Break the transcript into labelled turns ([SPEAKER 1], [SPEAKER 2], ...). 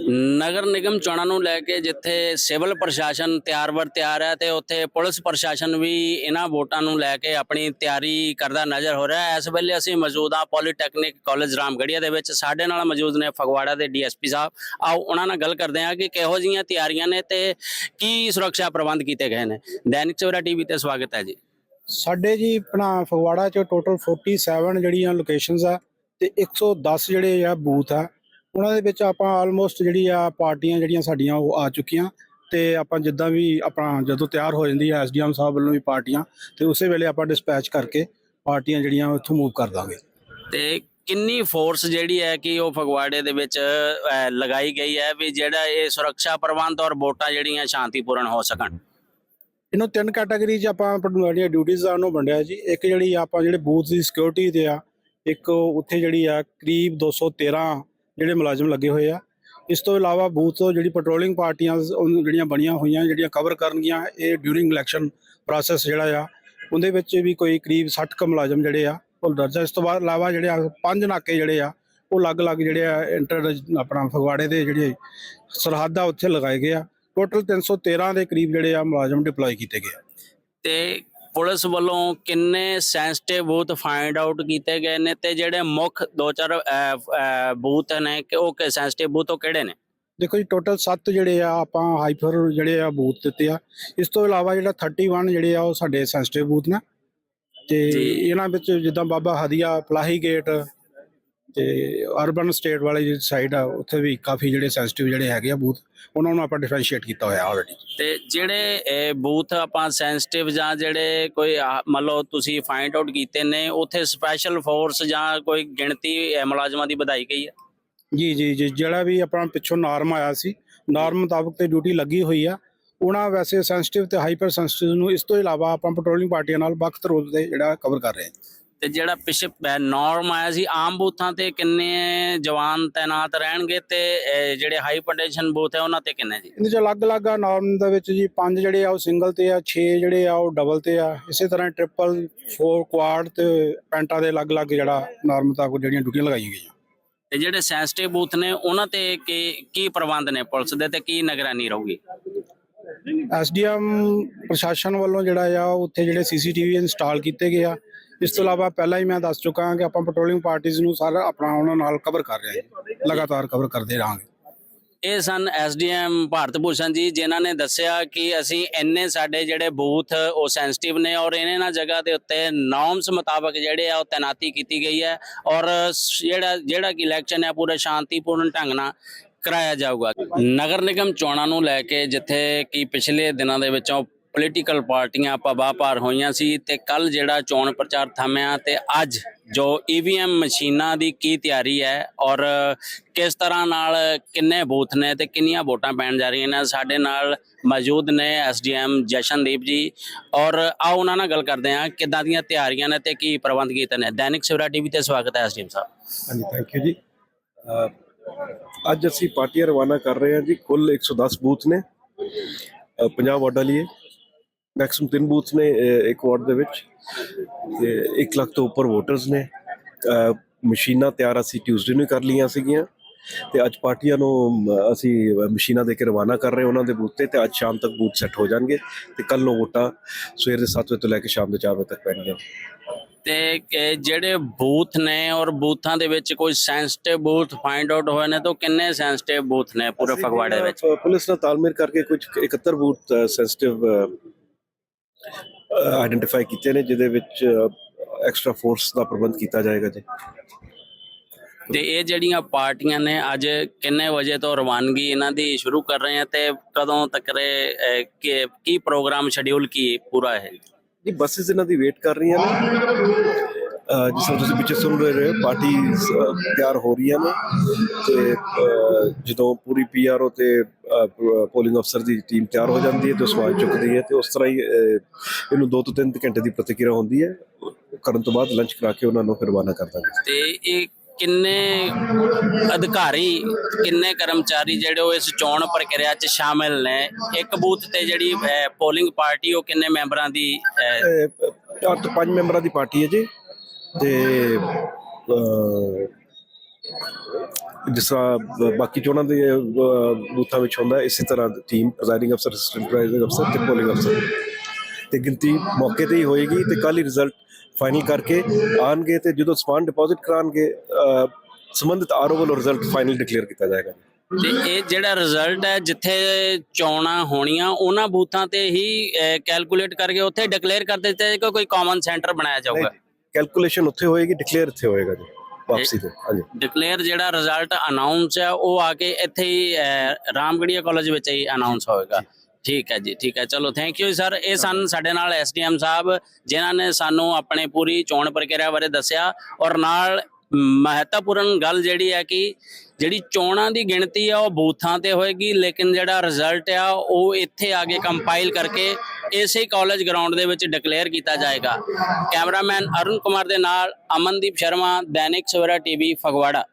[SPEAKER 1] ਨਗਰ ਨਿਗਮ ਚੋਣਾਂ ਨੂੰ ਲੈ ਕੇ ਜਿੱਥੇ ਸਿਵਲ ਪ੍ਰਸ਼ਾਸਨ ਤਿਆਰ ਬਰ ਤਿਆਰ ਹੈ ਤੇ ਉੱਥੇ ਪੁਲਿਸ ਪ੍ਰਸ਼ਾਸਨ ਵੀ ਇਹਨਾਂ ਵੋਟਾਂ ਨੂੰ ਲੈ ਕੇ ਆਪਣੀ ਤਿਆਰੀ ਕਰਦਾ ਨਜ਼ਰ ਹੋ ਰਿਹਾ ਹੈ। ਇਸ ਵੇਲੇ ਅਸੀਂ ਮੌਜੂਦ ਹਾਂ ਪੋਲੀਟੈਕਨਿਕ ਕਾਲਜ ਰਾਮਗੜੀਆ ਦੇ ਵਿੱਚ। ਸਾਡੇ ਨਾਲ ਮੌਜੂਦ ਨੇ ਫਗਵਾੜਾ ਦੇ ਡੀਐਸਪੀ ਸਾਹਿਬ। ਆਓ, ਉਹਨਾਂ ਨਾਲ ਗੱਲ ਕਰਦੇ ਹਾਂ ਕਿ ਕਿਹੋ ਜਿਹੀਆਂ ਤਿਆਰੀਆਂ ਨੇ ਤੇ ਕੀ ਸੁਰੱਖਿਆ ਪ੍ਰਬੰਧ ਕੀਤੇ ਗਏ ਨੇ। ਦੈਨਿਕ ਸਵੇਰਾ ਟੀਵੀ ਤੇ ਸਵਾਗਤ ਹੈ ਜੀ।
[SPEAKER 2] ਸਾਡੇ ਜੀ ਆਪਣਾ ਫਗਵਾੜਾ ਚ ਟੋਟਲ 47 ਜਿਹੜੀਆਂ ਲੋਕੇਸ਼ਨਸ ਆ ਤੇ 110 ਜਿਹੜੇ ਆ ਬੂਥ ਆ। ਉਹਨਾਂ ਦੇ ਵਿੱਚ ਆਪਾਂ ਆਲਮੋਸਟ ਜਿਹੜੀ ਆ ਪਾਰਟੀਆਂ ਜਿਹੜੀਆਂ ਸਾਡੀਆਂ ਉਹ ਆ ਚੁੱਕੀਆਂ ਤੇ ਆਪਾਂ ਜਿੱਦਾਂ ਵੀ ਆਪਣਾ ਜਦੋਂ ਤਿਆਰ ਹੋ ਜਾਂਦੀ ਹੈ ਐਸਡੀਐਮ ਸਾਹਿਬ ਵੱਲੋਂ ਵੀ ਪਾਰਟੀਆਂ ਤੇ ਉਸੇ ਵੇਲੇ ਆਪਾਂ ਡਿਸਪੈਚ ਕਰਕੇ ਪਾਰਟੀਆਂ ਜਿਹੜੀਆਂ ਉੱਥੋਂ ਮੂਵ ਕਰ ਦਾਂਗੇ।
[SPEAKER 1] ਤੇ ਕਿੰਨੀ ਫੋਰਸ ਜਿਹੜੀ ਹੈ ਕਿ ਉਹ ਫਗਵਾੜੇ ਦੇ ਵਿੱਚ ਲਗਾਈ ਗਈ ਹੈ ਵੀ ਜਿਹੜਾ ਇਹ ਸੁਰੱਖਿਆ ਪ੍ਰਬੰਧ ਔਰ ਵੋਟਾਂ ਜਿਹੜੀਆਂ ਸ਼ਾਂਤੀਪੂਰਨ ਹੋ ਸਕਣ?
[SPEAKER 2] ਇਹਨੂੰ ਤਿੰਨ ਕੈਟਾਗਰੀ 'ਚ ਆਪਾਂ ਜਿਹੜੀਆਂ ਡਿਊਟੀਆਂ ਆ ਉਹਨੂੰ ਵੰਡਿਆ ਜੀ। ਇੱਕ ਜਿਹੜੀ ਆਪਾਂ ਜਿਹੜੇ ਬੂਥ ਦੀ ਸਿਕਿਉਰਿਟੀ ਤੇ ਆ ਇੱਕ ਉੱਥੇ ਜਿਹੜੀ ਆ ਕਰੀਬ 213 ਜਿਹੜੇ ਮੁਲਾਜ਼ਮ ਲੱਗੇ ਹੋਏ ਆ ਇਸ ਤੋਂ ਇਲਾਵਾ ਬੂਥ ਤੋਂ ਜਿਹੜੀ ਪੈਟਰੋਲਿੰਗ ਪਾਰਟੀਆਂ ਜਿਹੜੀਆਂ ਬਣੀਆਂ ਹੋਈਆਂ, ਜਿਹੜੀਆਂ ਕਵਰ ਕਰਨਗੀਆਂ, ਇਹ ਡਿਊਰਿੰਗ ਇਲੈਕਸ਼ਨ ਪ੍ਰੋਸੈਸ ਜਿਹੜਾ ਆ, ਉਹਦੇ ਵਿੱਚ ਵੀ ਕੋਈ ਕਰੀਬ 60 ਕ ਮੁਲਾਜ਼ਮ ਜਿਹੜੇ ਆ, ਉਹ ਦਰਜਾ, ਇਸ ਤੋਂ ਬਾਅਦ ਇਲਾਵਾ ਜਿਹੜੇ ਆ ਪੰਜ ਨਾਕੇ ਜਿਹੜੇ ਆ, ਉਹ ਅਲੱਗ-ਅਲੱਗ ਜਿਹੜੇ ਆ, ਇੰਟਰ ਆਪਣਾ ਫਗਵਾੜੇ ਦੇ ਜਿਹੜੇ ਸਰਹੱਦ ਆ, ਉੱਥੇ ਲਗਾਏ ਗਏ ਆ ਟੋਟਲ 313 ਦੇ ਕਰੀਬ ਜਿਹੜੇ ਆ ਮੁਲਾਜ਼ਮ ਡਿਪਲੋਏ ਕੀਤੇ ਗਏ ਆ।
[SPEAKER 1] ਤੇ ਪੁਲਿਸ ਵੱਲੋਂ ਕਿੰਨੇ ਸੈਂਸਿਟਿਵ ਬੂਥ ਫਾਈਂਡ ਆਊਟ ਕੀਤੇ ਗਏ ਨੇ ਤੇ ਜਿਹੜੇ ਮੁੱਖ ਦੋ ਚਾਰ ਬੂਥ ਨੇ ਕਿ ਉਹ ਕਿ ਸੈਂਸਿਟਿਵ ਬੂਥ ਉਹ ਕਿਹੜੇ ਨੇ?
[SPEAKER 2] ਦੇਖੋ ਜੀ ਟੋਟਲ 7 ਜਿਹੜੇ ਆ ਆਪਾਂ ਹਾਈਪਰ ਜਿਹੜੇ ਆ ਬੂਥ ਦਿੱਤੇ ਆ। ਇਸ ਤੋਂ ਇਲਾਵਾ ਜਿਹੜਾ 31 ਜਿਹੜੇ ਆ ਉਹ ਸਾਡੇ ਸੈਂਸਿਟਿਵ ਬੂਥ ਨੇ। ਤੇ। ਇਹਨਾਂ ਵਿੱਚ ਜਿੱਦਾਂ ਬਾਬਾ ਹਦੀਆ ਪਲਾਹੀ ਗੇਟ ਤੇ ਅਰਬਨ ਸਟੇਟ ਵਾਲੀ ਸਾਈਡ ਆ ਉੱਥੇ ਵੀ ਕਾਫੀ ਜਿਹੜੇ ਸੈਂਸਿਟਿਵ ਜਿਹੜੇ ਹੈਗੇ ਆ ਬੂਥ ਉਹਨਾਂ ਨੂੰ ਆਪਾਂ ਡਿਫਰੈਂਸ਼ੀਏਟ ਕੀਤਾ ਹੋਇਆ ਆਲਰੇਡੀ
[SPEAKER 1] ਤੇ ਜਿਹੜੇ ਇਹ ਬੂਥ ਆਪਾਂ ਸੈਂਸਿਟਿਵ ਜਾਂ ਜਿਹੜੇ ਕੋਈ ਆ- ਮੰਨ ਲਓ ਤੁਸੀਂ ਫਾਈਂਡ ਆਊਟ ਕੀਤੇ ਨੇ ਉੱਥੇ ਸਪੈਸ਼ਲ ਫੋਰਸ ਜਾਂ ਕੋਈ ਗਿਣਤੀ ਮੁਲਾਜ਼ਮਾਂ ਦੀ ਵਧਾਈ ਗਈ ਹੈ
[SPEAKER 2] ਜੀ ਜੀ ਜੀ ਜਿਹੜਾ ਵੀ ਆਪਣਾ ਪਿੱਛੋਂ ਨਾਰਮ ਆਇਆ ਸੀ ਨਾਰਮ ਮੁਤਾਬਕ ਤੇ ਡਿਊਟੀ ਲੱਗੀ ਹੋਈ ਆ। ਉਹਨਾਂ ਵੈਸੇ ਸੈਂਸਿਟਿਵ ਤੇ ਹਾਈਪਰ ਸੈਂਸਿਟਿਵ ਨੂੰ ਇਸ ਤੋਂ ਇਲਾਵਾ ਆਪਾਂ ਪੈਟਰੋਲਿੰਗ ਪਾਰਟੀਆਂ ਨਾਲ ਵਕਤ ਰੋਜ਼ ਦੇ ਜਿਹੜਾ ਕਵਰ ਕਰ ਰਹੇ ਹਾਂ
[SPEAKER 1] ਤੇ ਜਿਹੜਾ ਪਿਛੇ ਨਾਰਮ ਆਇਆ ਸੀ ਆਮ ਬੂਥਾਂ ਤੇ ਕਿੰਨੇ ਜਵਾਨ ਤਾਇਨਾਤ ਰਹਿਣਗੇ ਤੇ ਜਿਹੜੇ ਹਾਈ ਪੋਟੈਂਸ਼ਨ ਬੂਥ ਹੈ ਉਹਨਾਂ ਤੇ ਕਿੰਨੇ ਜੀ?
[SPEAKER 2] ਇਹਦੇ ਚ ਅਲੱਗ-ਅਲੱਗ ਆ ਨਾਰਮ ਦੇ ਵਿੱਚ ਜੀ ਪੰਜ ਜਿਹੜੇ ਆ ਉਹ ਸਿੰਗਲ ਤੇ ਆ 6 ਜਿਹੜੇ ਆ ਉਹ ਡਬਲ ਤੇ ਆ। ਇਸੇ ਤਰ੍ਹਾਂ ਟ੍ਰਿਪਲ 4 ਕੁਆਡ ਤੇ ਪੈਂਟਾ ਦੇ ਅਲੱਗ-ਅਲੱਗ ਜਿਹੜਾ ਨਾਰਮ ਮੁਤਾਬਕ ਜਿਹੜੀਆਂ ਡਿਊਟੀਆਂ ਲਗਾਈਆਂ ਗਈਆਂ।
[SPEAKER 1] ਤੇ ਜਿਹੜੇ ਸੈਂਸਿਟਿਵ ਬੂਥ ਨੇ ਉਹਨਾਂ ਤੇ ਕੀ ਕੀ ਪ੍ਰਬੰਧ ਨੇ ਪੁਲਿਸ ਦੇ ਤੇ ਕੀ ਨਿਗਰਾਨੀ ਰਹੂਗੀ?
[SPEAKER 2] ਐਸਡੀਐਮ ਪ੍ਰਸ਼ਾਸਨ ਵੱਲੋਂ ਜਿਹੜਾ ਆ ਉੱਥੇ ਜਿਹੜੇ ਸੀਸੀਟੀਵੀ ਇੰਸਟਾਲ ਕੀਤੇ ਗਏ ਆ। ਇਸ ਤੋਂ ਇਲਾਵਾ ਪਹਿਲਾਂ ਹੀ ਮੈਂ ਦੱਸ ਚੁੱਕਾ ਹਾਂ ਕਿ ਆਪਾਂ ਪੈਟਰੋਲਿੰਗ ਪਾਰਟੀਆਂ ਨੂੰ ਸਾਰਾ ਆਪਣਾ ਉਹਨਾਂ ਨਾਲ ਕਵਰ ਕਰ ਰਹੇ ਹਾਂ। ਲਗਾਤਾਰ ਕਵਰ ਕਰਦੇ ਰਹਾਂਗੇ।
[SPEAKER 1] ਇਹ ਸਨ ਐਸਡੀਐਮ ਭਾਰਤ ਭੂਸ਼ਣ ਜੀ, ਜਿਨ੍ਹਾਂ ਨੇ ਦੱਸਿਆ ਕਿ ਅਸੀਂ ਇੰਨੇ ਸਾਡੇ ਜਿਹੜੇ ਬੂਥ ਉਹ ਸੈਂਸਿਟਿਵ ਨੇ ਔਰ ਇਹਨਾਂ ਜਗ੍ਹਾ ਦੇ ਉੱਤੇ ਨੋਰਮਸ ਮੁਤਾਬਕ ਜਿਹੜੇ ਆ ਉਹ ਤੈਨਾਤੀ ਕੀਤੀ ਗਈ ਹੈ ਔਰ ਜਿਹੜਾ ਜਿਹੜਾ ਕਿ ਇਲੈਕਸ਼ਨ ਹੈ ਪੂਰੇ ਸ਼ਾਂਤੀਪੂਰਨ ਢੰਗ ਨਾਲ ਕਰਾਇਆ ਜਾਊਗਾ। ਨਗਰ ਨਿਗਮ ਚੋਣਾਂ ਨੂੰ ਲੈ ਕੇ ਜਿੱਥੇ ਕਿ ਪਿਛਲੇ ਦਿਨਾਂ ਦੇ ਵਿੱਚੋਂ ਪੋਲੀਟੀਕਲ ਪਾਰਟੀਆਂ ਪਬਾ ਪਾਰ ਹੋਈਆਂ ਸੀ ਤੇ ਕੱਲ ਜਿਹੜਾ ਚੋਣ ਪ੍ਰਚਾਰ ਥੰਮਿਆ ਤੇ ਅੱਜ ਜੋ ਈਵੀਐਮ ਮਸ਼ੀਨਾਂ ਦੀ ਕੀ ਤਿਆਰੀ ਹੈ ਔਰ ਕਿਸ ਤਰ੍ਹਾਂ ਨਾਲ ਕਿੰਨੇ ਬੂਥ ਨੇ ਤੇ ਕਿੰਨੀਆਂ ਵੋਟਾਂ ਪੈਣ ਜਾ ਰਹੀਆਂ ਨੇ, ਸਾਡੇ ਨਾਲ ਮੌਜੂਦ ਨੇ ਐਸਡੀਐਮ ਜਸ਼ਨਦੀਪ ਜੀ ਔਰ ਆਓ ਉਹਨਾਂ ਨਾਲ ਗੱਲ ਕਰਦੇ ਹਾਂ ਕਿੱਦਾਂ ਦੀਆਂ ਤਿਆਰੀਆਂ ਨੇ ਤੇ ਕੀ ਪ੍ਰਬੰਧ ਕੀਤੇ ਨੇ। ਦੈਨਿਕ ਸਵੇਰਾ ਟੀਵੀ ਤੇ ਸਵਾਗਤ ਹੈ ਐਸਡੀਐਮ ਸਾਹਿਬ।
[SPEAKER 3] ਹਾਂਜੀ ਥੈਂਕ ਯੂ ਜੀ। ਅੱਜ ਅਸੀਂ ਪਾਰਟੀਆਂ ਰਵਾਨਾ ਕਰ ਰਹੇ ਹਾਂ ਜੀ, ਕੁੱਲ 110 ਬੂਥ ਨੇ, ਅਹ ਪੰਜਾਬ ਵਾਰਡਾਂ ਲਈ ਮੈਕਸਿਮਮ ਤਿੰਨ ਬੂਥ ਨੇ ਇੱਕ ਵਾਰਡ ਦੇ ਵਿੱਚ ਤੇ 1 ਲੱਖ ਤੋਂ ਉੱਪਰ ਵੋਟਰਸ ਨੇ। ਮਸ਼ੀਨਾਂ ਤਿਆਰ ਅਸੀਂ ਟਿਊਜ਼ਡੇ ਨੂੰ ਕਰ ਲਈਆਂ ਸੀਗੀਆਂ। ਤੇ ਅੱਜ ਪਾਰਟੀਆਂ ਨੂੰ ਅਸੀਂ ਮਸ਼ੀਨਾਂ ਦੇ ਕੇ ਰਵਾਨਾ ਕਰ ਰਹੇ ਉਹਨਾਂ ਦੇ ਬੂਥ ਤੇ ਤੇ ਅੱਜ ਸ਼ਾਮ ਤੱਕ ਬੂਥ ਸੈੱਟ ਹੋ ਜਾਣਗੇ। ਤੇ ਕੱਲ ਨੂੰ ਵੋਟਾਂ ਸਵੇਰ ਦੇ 7 ਵਜੇ ਤੋਂ ਲੈ ਕੇ ਸ਼ਾਮ ਦੇ 4 ਵਜੇ ਤੱਕ ਪੈਣਗੀਆਂ।
[SPEAKER 1] ਤੇ ਜਿਹੜੇ ਬੂਥ ਨੇ ਔਰ ਬੂਥਾਂ ਦੇ ਵਿੱਚ ਕੋਈ ਸੈਂਸਿਟਿਵ ਬੂਥ ਫਾਈਂਡ ਆਊਟ ਹੋਏ ਨੇ ਤਾਂ ਕਿੰਨੇ ਸੈਂਸਿਟਿਵ ਬੂਥ ਨੇ ਪੂਰੇ ਫਗਵਾੜੇ ਵਿੱਚ?
[SPEAKER 3] ਪੁਲਿਸ ਨਾਲ ਤਾਲਮੇਲ ਕਰਕੇ ਕੁਝ 71 ਬੂਥ ਸੈਂਸਿਟਿਵ ਆਇਡੈਂਟੀਫਾਈ ਕੀਤੇ ਨੇ ਜਿਹਦੇ ਵਿੱਚ ਐਕਸਟਰਾ ਫੋਰਸ ਦਾ ਪ੍ਰਬੰਧ ਕੀਤਾ ਜਾਏਗਾ ਜੀ।
[SPEAKER 1] ਤੇ ਇਹ ਜਿਹੜੀਆਂ ਪਾਰਟੀਆਂ ਨੇ ਅੱਜ ਕਿੰਨੇ ਵਜੇ ਤੋਂ ਰਵਾਨਗੀ ਇਹਨਾਂ ਦੀ ਸ਼ੁਰੂ ਕਰ ਰਹੇ ਆ ਤੇ ਕਦੋਂ ਤੱਕ ਕੀ- ਕੀ ਪ੍ਰੋਗਰਾਮ ਸ਼ਡਿਊਲ ਕੀ ਪੂਰਾ ਹੈ
[SPEAKER 3] ਜੀ ਬੱਸਸ ਇਹਨਾਂ ਦੀ ਵੇਟ ਕਰ ਰਹੀਆਂ ਨੇ। ਜਿਸ ਤਰ੍ਹਾਂ ਤੁਸੀਂ ਪਿੱਛੇ ਸੁਣ ਰਹੇ ਹੋ ਪਾਰਟੀ ਤਿਆਰ ਹੋ ਰਹੀਆਂ ਨੇ ਤੇ ਜਦੋਂ ਪੂਰੀ ਪੀਆਰਓ ਤੇ ਪੋਲਿੰਗ ਅਫਸਰ ਦੀ ਟੀਮ ਤਿਆਰ ਹੋ ਜਾਂਦੀ ਹੈ ਤੇ ਸਵਾਲ ਚੁੱਕਦੀ ਹੈ ਤੇ ਉਸ ਤਰ੍ਹਾਂ ਹੀ ਇਹਨੂੰ 2 ਤੋਂ 3 ਘੰਟੇ ਦੀ ਪ੍ਰਤੀਕਿਰਿਆ ਹੁੰਦੀ ਹੈ। ਕਰਨ ਤੋਂ ਬਾਅਦ ਲੰਚ ਕਰਾ ਕੇ ਉਹਨਾਂ ਨੂੰ ਫਿਰ ਰਵਾਨਾ ਕਰ ਦਾਂਗੇ।
[SPEAKER 1] ਤੇ ਇਹ ਕਿੰਨੇ ਅਧਿਕਾਰੀ ਕਿੰਨੇ ਕਰਮਚਾਰੀ ਜਿਹੜੇ ਉਹ ਇਸ ਚੋਣ ਪ੍ਰਕਿਰਿਆ 'ਚ ਸ਼ਾਮਿਲ ਨੇ? ਇੱਕ ਬੂਥ ਤੇ ਜਿਹੜੀ ਪੋਲਿੰਗ ਪਾਰਟੀ ਉਹ ਕਿੰਨੇ ਮੈਂਬਰਾਂ ਦੀ
[SPEAKER 3] ਚਾਰ ਤੋਂ ਪੰਜ ਮੈਂਬਰਾਂ ਦੀ ਪਾਰਟੀ ਹੈ ਜੀ। ਤੇ ਜਿਸ ਤਰ੍ਹਾਂ ਬਾਕੀ ਚੋਣਾਂ ਦੇ ਬੂਥਾਂ ਵਿੱਚ ਹੁੰਦਾ ਇਸੇ ਤਰ੍ਹਾਂ ਟੀਮ ਪ੍ਰੈਜ਼ਾਈਡਿੰਗ ਅਫਸਰ ਅਸਿਸਟੈਂਟ ਪ੍ਰੈਜ਼ਾਈਡਿੰਗ ਅਫਸਰ ਤੇ ਪੋਲਿੰਗ ਅਫਸਰ ਤੇ ਗਿਣਤੀ ਮੌਕੇ ਤੇ ਹੀ ਹੋਏਗੀ ਤੇ ਕੱਲ ਹੀ ਰਿਜ਼ਲਟ ਫਾਈਨਲ ਕਰਕੇ ਆਣਗੇ ਤੇ ਜਦੋਂ ਸਮਾਨ ਡਿਪੋਜ਼ਿਟ ਕਰਾਣਗੇ ਸੰਬੰਧਿਤ ਆਰਓ ਵੱਲੋਂ ਰਿਜ਼ਲਟ ਫਾਈਨਲ ਡਿਕਲੇਅਰ ਕੀਤਾ ਜਾਏਗਾ
[SPEAKER 1] ਤੇ ਇਹ ਜਿਹੜਾ ਰਿਜ਼ਲਟ ਹੈ ਜਿੱਥੇ ਚੋਣਾਂ ਹੋਣੀਆਂ ਉਹਨਾਂ ਬੂਥਾਂ ਤੇ ਹੀ ਕੈਲਕੂਲੇਟ ਕਰਕੇ ਉੱਥੇ ਡਿਕਲੇਅਰ ਕਰ ਦਿੱਤਾ ਜਾਏਗਾ ਕੋਈ ਕਾਮਨ ਸੈਂਟਰ ਬਣਾਇਆ ਜਾਊਗਾ?
[SPEAKER 3] ਕੈਲਕੂਲੇਸ਼ਨ ਉੱਥੇ ਹੋਏਗੀ ਡਿਕਲੇਅਰ ਇੱਥੇ ਹੋਏਗਾ ਜੀ ਵਾਪਸੀ ਤੇ ਹਾਂਜੀ।
[SPEAKER 1] ਡਿਕਲੇਅਰ ਜਿਹੜਾ ਰਿਜ਼ਲਟ ਅਨਾਉਂਸ ਹੈ ਉਹ ਆ ਕੇ ਇੱਥੇ ਹੀ ਰਾਮਗੜੀਆ ਕਾਲਜ ਵਿੱਚ ਹੀ ਅਨਾਉਂਸ ਹੋਏਗਾ। ਠੀਕ ਹੈ ਜੀ ਠੀਕ ਹੈ ਚਲੋ ਥੈਂਕ ਯੂ ਸਰ ਇਹ ਸਨ ਸਾਡੇ ਨਾਲ ਐਸਡੀਐਮ ਸਾਹਿਬ ਜਿਨ੍ਹਾਂ ਨੇ ਸਾਨੂੰ ਆਪਣੇ ਪੂਰੀ ਚੋਣ ਪ੍ਰਕਿਰਿਆ ਬਾਰੇ ਦੱਸਿਆ ਔਰ ਨਾਲ ਮਹੱਤਵਪੂਰਨ ਗੱਲ ਜਿਹੜੀ ਹੈ ਕਿ ਜਿਹੜੀ ਚੋਣਾਂ ਦੀ ਗਿਣਤੀ ਆ ਉਹ ਬੂਥਾਂ ਤੇ ਹੋਏਗੀ ਲੇਕਿਨ ਜਿਹੜਾ ਰਿਜ਼ਲਟ ਆ ਉਹ ਇੱਥੇ ਆ ਕੇ ਕੰਪਾਈਲ ਕਰਕੇ ਇਸੇ ਕਾਲਜ ਗਰਾਊਂਡ ਦੇ ਵਿੱਚ ਡਿਕਲੇਅਰ ਕੀਤਾ ਜਾਏਗਾ। ਕੈਮਰਾਮੈਨ ਅਰੁਣ ਕੁਮਾਰ ਦੇ ਨਾਲ ਅਮਨਦੀਪ ਸ਼ਰਮਾ, ਦੈਨਿਕ ਸਵੇਰਾ ਟੀਵੀ, ਫਗਵਾੜਾ।